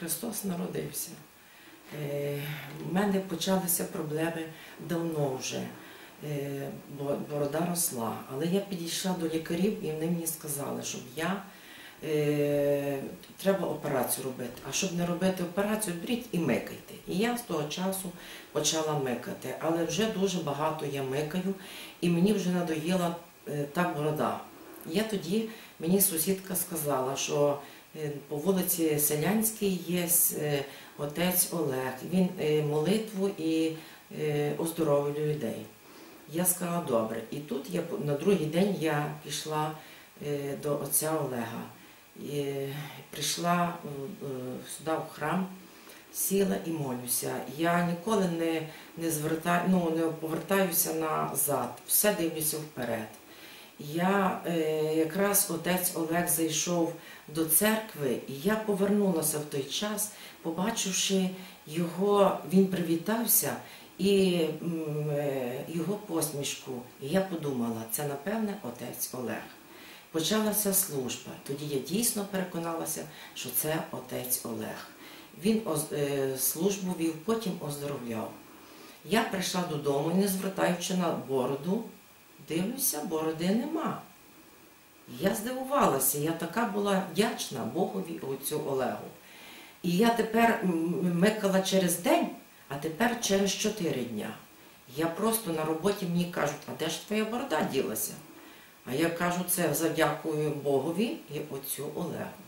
Христос народився. Е, У мене почалися проблеми давно вже. Е, бо- Борода росла. Але я підійшла до лікарів і вони мені сказали, щоб я е, треба операцію робити. А щоб не робити операцію, беріть і микайте. І я з того часу почала микати. Але вже дуже багато я микаю, і мені вже надоїла е, та борода. Я тоді, мені сусідка сказала, що е, по вулиці Селянській є е, отець Олег. Він е, молитву і е, оздоровлює людей. Я сказала, добре. І тут я на другий день я пішла е, до отця Олега. І прийшла е, е, сюди в храм, сіла і молюся. Я ніколи не, не звертаю, ну, не повертаюся назад, все дивлюся вперед. Я е, якраз отець Олег зайшов до церкви, і я повернулася в той час, побачивши його, він привітався і е, його посмішку. І я подумала, це напевне отець Олег. Почалася служба. Тоді я дійсно переконалася, що це отець Олег. Він е, службу вів, потім оздоровляв. Я прийшла додому, не звертаючи на бороду, дивлюся, бороди нема. Я здивувалася, я така була вдячна Богові отцю Олегу. І я тепер микала через день, а тепер через чотири дня. Я просто на роботі мені кажуть, а де ж твоя борода ділася? А я кажу, це завдякую Богові і отцю Олегу.